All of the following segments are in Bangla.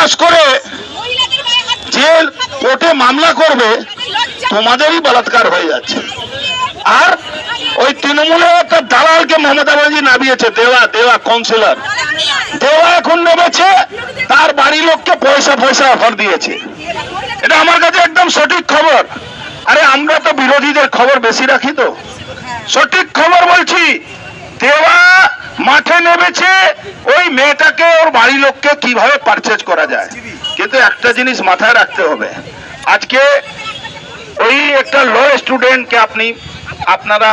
পাস করে যে কোর্টে মামলা করবে তোমাদেরই বলাৎকার হয়ে যাচ্ছে। আর ওই তৃণমূলের একটা দালালকে মমতা ব্যানার্জি নামিয়েছে দেওয়া দেওয়া কাউন্সিলর দেওয়া এখন নেমেছে তার বাড়ির লোককে পয়সা পয়সা অফার দিয়েছে। এটা আমার কাছে একদম সঠিক খবর। আরে আমরা তো বিরোধীদের খবর বেশি রাখি তো। সঠিক খবর বলছি দেওয়া মাঠে নেমেছে, ওই মেয়েটাকে ওর বাড়ির লোককে কীভাবে পারচেজ করা যায়? কিন্তু একটা জিনিস মাথায় রাখতে হবে। আজকে ওই একটা ল স্টুডেন্টকে আপনি, আপনারা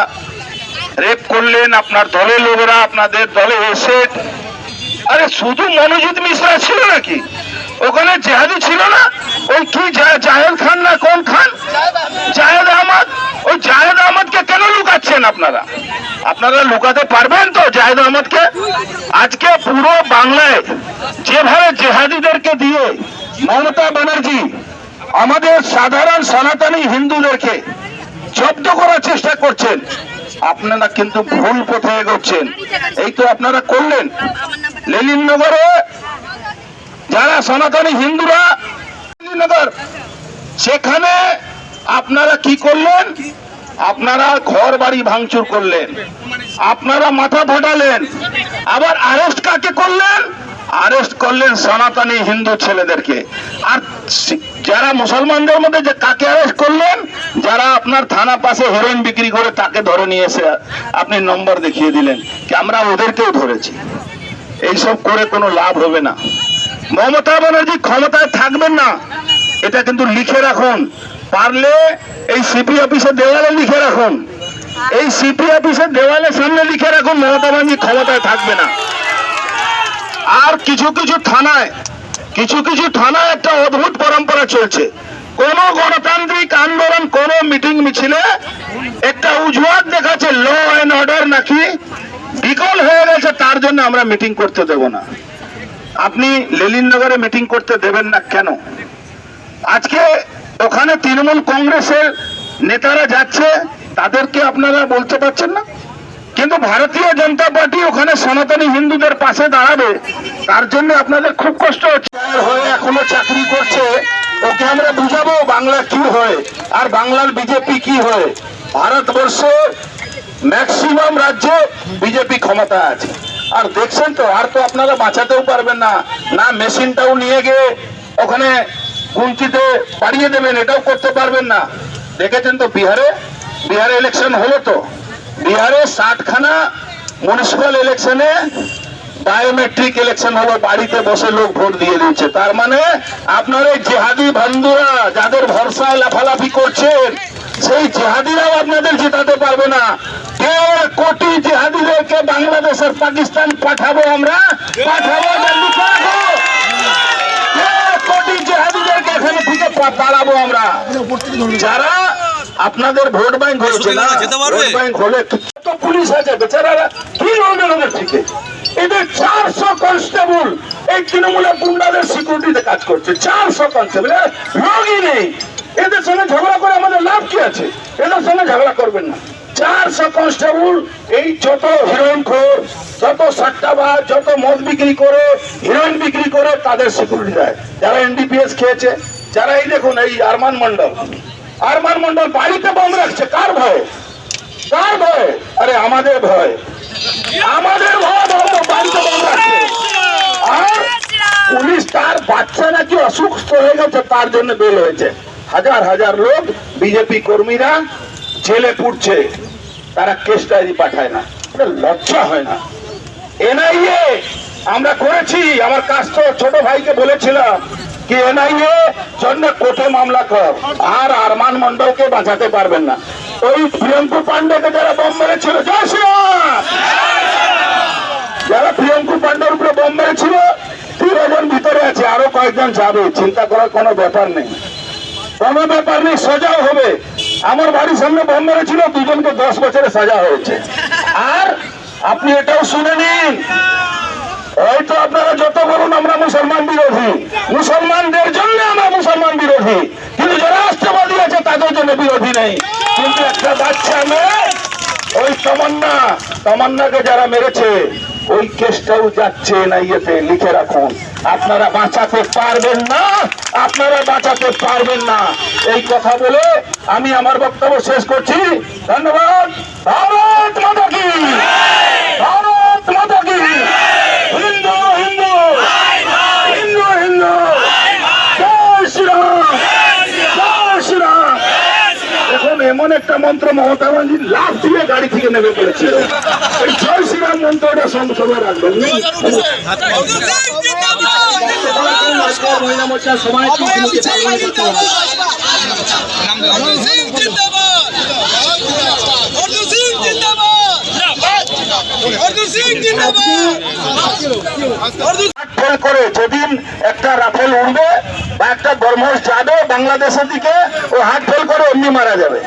রেপ করলেন, আপনার দলের লোকেরা আপনাদের দলে এসে, আরে শুধু মনোজিৎ মিশ্রা ছিল নাকি? ওখানে জেহাদি ছিল না? ওই কি জাহেদ খান না কোন খান? জাহেদ আহমদ? ওই জাহেদ আহমদকে কেন লুকাচ্ছেন আপনারা? আপনারা লুকাতে পারবেন তো জাহেদ আহমদকে? আজকে পুরো বাংলায় যেভাবে জেহাদিদেরকে দিয়ে মমতা ব্যানার্জি আমাদের সাধারণ সনাতনী হিন্দুদেরকে জব্দ করার চেষ্টা করছেন, আপনারা কিন্তু ভুল পথে এগোচ্ছেন। এই তো আপনারা করলেন। লেনিননগরে যারা সনাতনী হিন্দুরা লেনিননগর সেখানে আপনারা কি করলেন? আপনারা ঘর বাড়ি ভাঙচুর করলেন। আপনারা মাথা ফাটালেন। আবার আরেস্ট কাকে করলেন? আরেস্ট করলেন সনাতনী হিন্দু ছেলেদেরকে। আর যারা মুসলমানদের মধ্যে যে কাকে আরেস্ট করলেন, যারা আপনার থানা পাশে হেরোইন বিক্রি করে তাকে ধরে নিয়ে এসে আপনি নম্বর দেখিয়ে দিলেন। কি আমরা ওদেরকেও ধরেছি। এইসব করে কোনো লাভ হবে না। মমতা ব্যানার্জি ক্ষমতায় থাকবেন না। এটা কিন্তু লিখে রাখুন। পারলে এই সিপি অফিসের দেওয়ালে লিখে রাখুন। এই সিপি অফিসের দেওয়ালের সামনে লিখে রাখুন, মমতা ব্যানার্জি ক্ষমতায় থাকবে না। আর কিছু কিছু থানায়, কিছু কিছু থানায় একটা অদ্ভুত পরম্পরা চলছে। কোন গণতান্ত্রিক আন্দোলন, কোন মিটিং মিছিলে একটা উজুয়াত দেখাচ্ছে ল অ্যান্ড অর্ডার নাকি? বিকল হয়ে গেছে, তার জন্য আমরা মিটিং করতে দেব না। আপনি লেলিননগরে মিটিং করতে দেবেন না কেন? আজকে ওখানে তৃণমূল কংগ্রেসের নেতারা যাচ্ছে, তাদেরকে আপনারা বলতে পারছেন না? কিন্তু ভারতীয় জনতা পার্টি ওখানে সনাতনী হিন্দুদের পাশে দাঁড়াবে, তার জন্য আপনাদের খুব কষ্ট হচ্ছে। হয়ে এখনও চাকরি করছে, ওকে আমরা বুঝাবো বাংলা কি হয়, আর বাংলার বিজেপি কি হয়। ভারতবর্ষে ম্যাক্সিমাম রাজ্যে বিজেপি ক্ষমতা আছে। আর দেখছেন তো, আর তো আপনারা বাঁচাতেও পারবেন না। না মেশিনটাও নিয়ে গিয়ে ওখানে গুনতিতে বাড়িয়ে দেবেন, এটাও করতে পারবেন না। দেখেছেন তো বিহারে? বিহারে ইলেকশন হলো তো। বিহারে ষাটখানা মিউনিসিপাল ইলেকশনে বায়োমেট্রিক ইলেকশন হলো, বাড়িতে বসে লোক ভোট দিয়ে দিচ্ছে তার মানে আপনার এই জেহাদি বন্ধুরা যাদের ভরসায় লাফালাফি করছেন সেই জেহাদিরাও আপনাদের জেতাতে পারবে না। দেড় কোটি জেহাদিদেরকে বাংলাদেশের পাকিস্তান পাঠাবো আমরা, পাঠাবো কোটি জেহাদিদেরকে এখানে থেকে পা- তাড়াবো আমরা। যারা আপনাদের ভোট ব্যাংক হচ্ছে না ভোট ব্যাংক হলে তো পুলিশ আছে বেচারারা কি ওদের থেকে? এদের চারশো কনস্টেবল এই তৃণমূলের গুন্ডাদের সিকিউরিটিতে কাজ করছে চারশো কনস্টেবল নেই। এদের সঙ্গে ঝগড়া করে আমাদের লাভ কি আছে? এদের সঙ্গে ঝগড়া করবেন না। চারশো কনস্টেবল এই যত হিরোইন খোর, যত সাট্টাবাজ, যত মদ বিক্রি করে হিরোইন বিক্রি করে তাদের সিকিউরিটি দেয়। যারা এনডিপিএস খেয়েছে, যারা এই দেখুন, এই আরমান মন্ডল আরমান মন্ডল বাড়িতে বন্ধ রাখছে, কার ভয়? কার ভয়? আরে আমাদের ভয়। আমাদের ভয় বাড়িতে বন্ধ রাখছে। আর পুলিশ তার বাচ্চা নাকি অসুস্থ হয়ে গেছে, তার জন্য বের হয়েছে। হাজার হাজার লোক, বিজেপি কর্মীরা, জেলে পুড়ছে। তারা কেস ডায়েরি পাঠায় না লজ্জা হয় না। এনআইএ, আমরা করেছি, আমার কাজ তো ছোট ভাইকে বলেছিলাম কি, এনআইএ জন্য কোর্টে মামলা কর, আর আরমান মন্ডলকে বাঁচাতে পারবেন না। ওই প্রিয়ঙ্কু পান্ডেকে যারা বম মেরেছিল, জয় যারা প্রিয়ঙ্কু পান্ডের উপরে বম মেরেছিল, তিনজন ভিতরে আছে, আরও কয়েকজন যাবে, চিন্তা করার কোনো ব্যাপার নেই। কোনো ব্যাপার নেই সাজাও হবে। আমার বাড়ির সামনে বম মেরেছিল দুজনকে দশ বছরে সাজা হয়েছে। আর আপনি এটাও শুনে নিন। হয়তো আপনারা যত বলুন, আমরা মুসলমান বিরোধী। মুসলমানদের জন্য আমরা মুসলমান বিরোধী। কিন্তু যারা রাষ্ট্রবাদী আছে, তাদের জন্য বিরোধী নেই। কিন্তু একটা বাচ্চা মেয়ে, ওই তমান্না, তমান্নাকে যারা মেরেছে ওই কেসটাও যাচ্ছে না ইয়েতে লিখে রাখুন। আপনারা বাঁচাতে পারবেন না, আপনারা বাঁচাতে পারবেন না। এই কথা বলে আমি আমার বক্তব্য শেষ করছি। ধন্যবাদ। ভারত মাতা কি ভারত মাতা কি হিন্দু হিন্দু। হিন্দু হিন্দু। এমন একটা মন্ত্র মমতা ব্যানার্জি লাভ দিয়ে গাড়ি থেকে নেমে শ্রীরাম মন্ত্রটা সংসদে রাখবেন। মহিলা মোর্চার সমাজ করে যেদিন একটা রাফেল উঠবে বা একটা ব্রহ্মস যাবে বাংলাদেশের দিকে ও হাত ফেল করে অমনি মারা যাবে।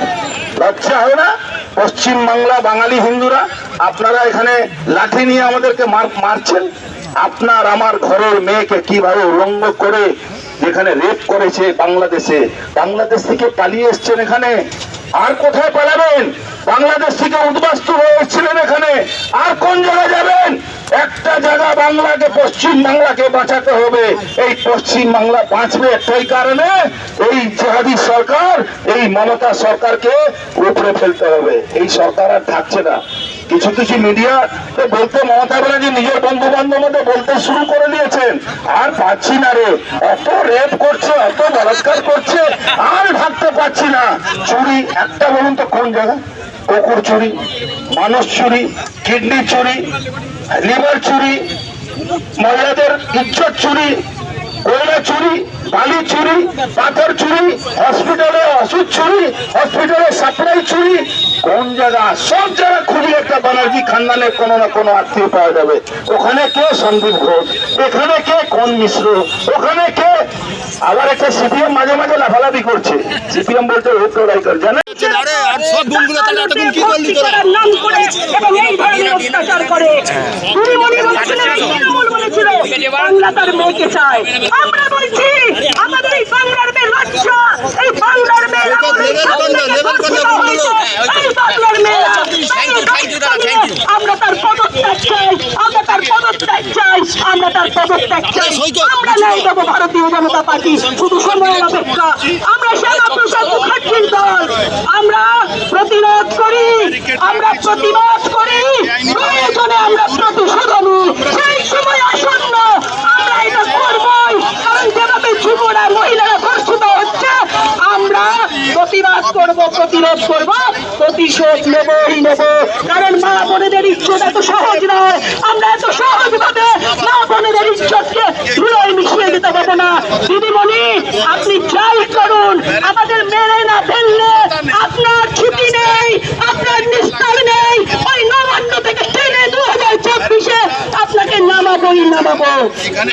লজ্জা হয় না? পশ্চিম বাংলা বাঙালি হিন্দুরা আপনারা এখানে লাঠি নিয়ে আমাদেরকে মার- মারছেন? আপনার আমার ঘরের মেয়েকে কীভাবে উলঙ্গ করে যেখানে রেপ করেছে বাংলাদেশে? বাংলাদেশ থেকে পালিয়ে এসছেন এখানে। আর কোথায় পালাবেন? বাংলাদেশ থেকে উদ্বাস্তু হয়ে এখানে। আর কোন জায়গায় যাবেন? একটা জায়গা বাংলাকে, পশ্চিম বাংলাকে বাঁচাতে হবে। এই পশ্চিম বাংলা বাঁচবে একটাই কারণে এই জেহাদি সরকার, এই মমতা সরকারকে উপরে ফেলতে হবে। এই সরকার আর থাকছে না। কিছু কিছু মিডিয়া বলতে মমতা ব্যানার্জি নিজের বন্ধু বান্ধব বলতে শুরু করে দিয়েছেন। আর পাচ্ছি না রে। এত রেপ করছে, এত বলাৎকার করছে, আর ভাবতে পারছি না। চুরি, একটা বলুন তো কোন জায়গা? কুকুর চুরি, মানুষ চুরি কিডনি চুরি লিভার চুরি, মহিলাদের ইজ্জত চুরি কয়লা চুরি, বালি চুরি, পাথর চুরি হসপিটালে ওষুধ চুরি হসপিটালে সাপ্লাই চুরি, কোন জায়গা? সব জায়গা খুবই একটা ব্যানার্জি খানদানের কোনো না কোনো আত্মীয় পাওয়া যাবে। ওখানে কে সন্দীপ ঘোষ? এখানে কে কোন মিশ্র? ওখানে কে আবার একটা সিপিএম মাঝে মাঝে লাফালাফি করছে। সিপিএম রাইকার জানেন? আরে আর সব গুণগুলো তাহলে এতক্ষণ কি করলি তোরা? নাম করে এবং এই ধরনের অত্যাচার করে। চুরিমণি বলেছিলেন তৃণমূল বলেছিল বাংলা তার মেয়েকে চায়। আমরা বলছি আমাদের এই বাংলার মেয়ে লজ্জা এই বাংলার মেয়েরা এই সামনে ধর্ষিত হয়েছে এই বাংলার মেয়েরা আমরা তার পদত্যাগ চাই আমরা তার পদত্যাগ চাই আমরা তার পদত্যাগ চাই। আমরা ন্যায় দেবো ভারতীয় জনতা পার্টি শুধু সময়ের অপেক্ষা। আমরা শ্যামা প্রসাদ মুখার্জির দল। আমরা প্রতিরোধ করি আমরা প্রতিবাদ করি। প্রয়োজনে আমরা প্রতিশোধ নিই। সেই সময় আসন্ন আমরা এটা করবই। কারণ যেভাবে যুবরা মহিলারা ধর্ষিত হচ্ছে আমরা প্রতিবাদ করব প্রতিরোধ করব প্রতিশোধ নেবই নেব। কারণ মা বোনেদের ইজ্জত এত সহজ নয়। আমরা এত সহজ ভাবে মা বোনেদের ইজ্জতকে ধুলোয় মিশিয়ে দিতে না দিদিমণি আপনি যাই করুন। আমাদের মেরে না ফেললে আপনার ছুটি নেই, আপনার নিস্তার নেই। ওই নবান্ন থেকে টেনে দু হাজার চব্বিশে আপনাকে নামাবোই নামাবো।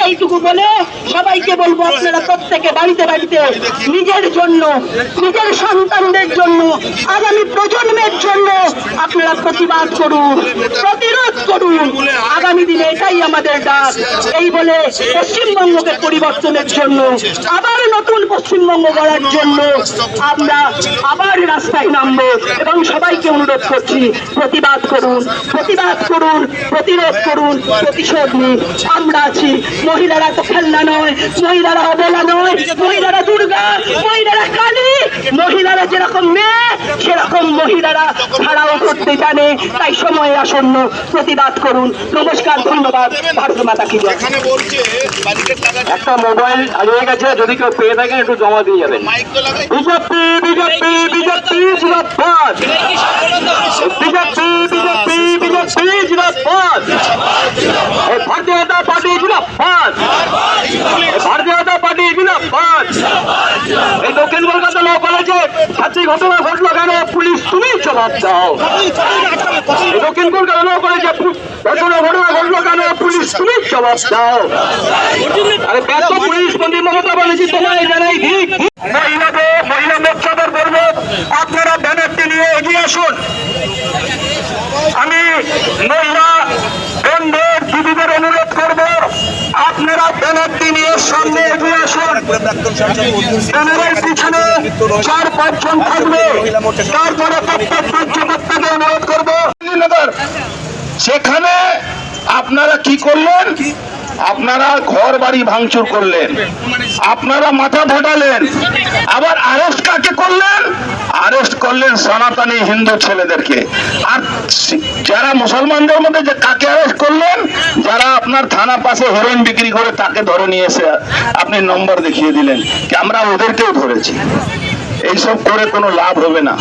এইটুকু বলে সবাইকে বলব আপনারা প্রত্যেকে বাড়িতে বাড়িতে নিজের জন্য, নিজের সন্তানদের জন্য, আগামী প্রজন্মের জন্য আপনারা প্রতিবাদ করুন, প্রতিরোধ করুন। আগামী দিনে এটাই আমাদের ডাক। এই বলে পশ্চিমবঙ্গকে পরিবর্তনের জন্য, আবার নতুন পশ্চিমবঙ্গ গড়ার জন্য আমরা আবার রাস্তায় নামবো এবং সবাইকে অনুরোধ করছি, প্রতিবাদ করুন প্রতিবাদ করুন, প্রতিরোধ করুন, প্রতিশোধ নিন। আমরা আছি, মহিলারা তো খেলনা নয়। মহিলারা অবলা নয় মহিলারা দুর্গা মহিলারা কালী। মহিলারা যেরকম মেয়ে সেরকম মহিলারা ছাড়াও করতে জানে। তাই সময় আসন্ন প্রতিবাদ করুন। নমস্কার ধন্যবাদ। ভারত মাতা কি জয়। এখানে বলছে ব্যারিকেড লাগাতে একটা মোবাইল হারিয়ে গেছে যদি কেউ পেয়ে থাকেন একটু জমা দিয়ে যাবেন। বিজেপি বিজেপি বিজেপি জিন্দাবাদ। বিজেপি বিজেপি বিজেপি জিন্দাবাদ এই ভারতীয় জনতা পার্টি জিন্দাবাদ এই ভারতীয় জনতা পার্টি জিন্দাবাদ এই দক্ষিণ কলকাতা ল কলেজে ছাত্রী ঘটনা ঘটলো কেন? পুলিশ তুমি জবাব দাও। দক্ষিণ কলকাতা কলেজে ঘটনা ঘটনা ঘটলো কেন? পুলিশ তুমি জবাব দাও। আরে পুলিশ মন্ত্রী মমতা বলেছি তোমায় জানাই ঠিক মহিলাদের মহিলা মোর্চাদের বলব আপনারা ব্যানারটি নিয়ে এগিয়ে আসুন আমি মহিলা বন্ধুর দিদিদের অনুরোধ করব আপনারা ব্যানারটি নিয়ে সামনে এগিয়ে প্রাক্তন সাংসদ পিছনে চার পাঁচজন থাকবে। তারপরে প্রত্যেক অনুরোধ করব। সেখানে আপনারা কি করলেন? আপনারা ঘর বাড়ি ভাঙচুর করলেন। আপনারা মাথা ফাটালেন। আবার আরেস্ট কাকে করলেন? আরেস্ট করলেন সনাতনী হিন্দু ছেলেদেরকে। আর যারা মুসলমানদের মধ্যে যে কাকে অ্যারেস্ট করলেন, যারা আপনার থানা পাশে হেরোইন বিক্রি করে তাকে ধরে নিয়ে এসে আপনি নম্বর দেখিয়ে দিলেন কি আমরা ওদেরকেও ধরেছি। এইসব করে কোনো লাভ হবে না।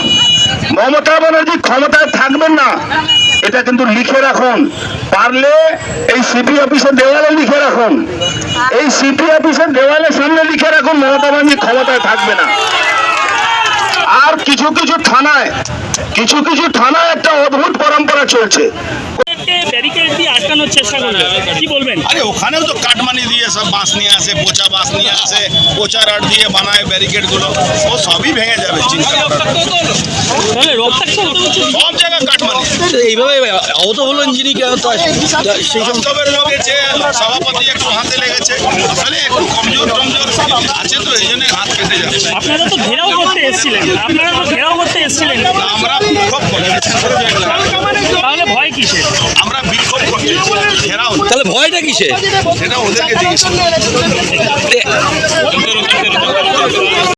মমতা ব্যানার্জি ক্ষমতায় থাকবেন না। এটা কিন্তু লিখে রাখুন। পারলে এই সিপি অফিসের দেওয়ালে লিখে রাখুন। এই সিপি অফিসের দেওয়ালের সামনে লিখে রাখুন, মমতা ব্যানার্জি ক্ষমতায় থাকবে না। আর কিছু কিছু থানায়, কিছু কিছু থানায় একটা অদ্ভুত পরম্পরা চলছে। ব্যারিকেড দিয়ে আটকানোর চেষ্টা করল কি বলবেন? আরে ওখানেও তো কাটমানি দিয়ে সব বাঁশ নিয়ে আসে পচা বাঁশ নিয়ে আসে পচা রড দিয়ে বানায় ব্যারিকেডগুলো। ও সবই ভেঙে যাবে চিন্তা সব জায়গায় কাটমানি। এইভাবে আহত হলেন যিনি বাস্তবের লোক এসে সভাপতি একটু হাতে লেগেছে। আসলে একটু কমজোর টমজোর আছে তো এই জন্য হাত কেটে যাচ্ছে। আপনারা তো ঘেরাও করতে এসেছিলেন। আপনারা তো ঘেরাও করতে এসেছিলেন। আমরা তাহলে ভয় কিসের আমরা বিক্ষোভ করছি ঘেরাও না। তাহলে ভয়টা কিসে সেটা ওদেরকে জিজ্ঞেস।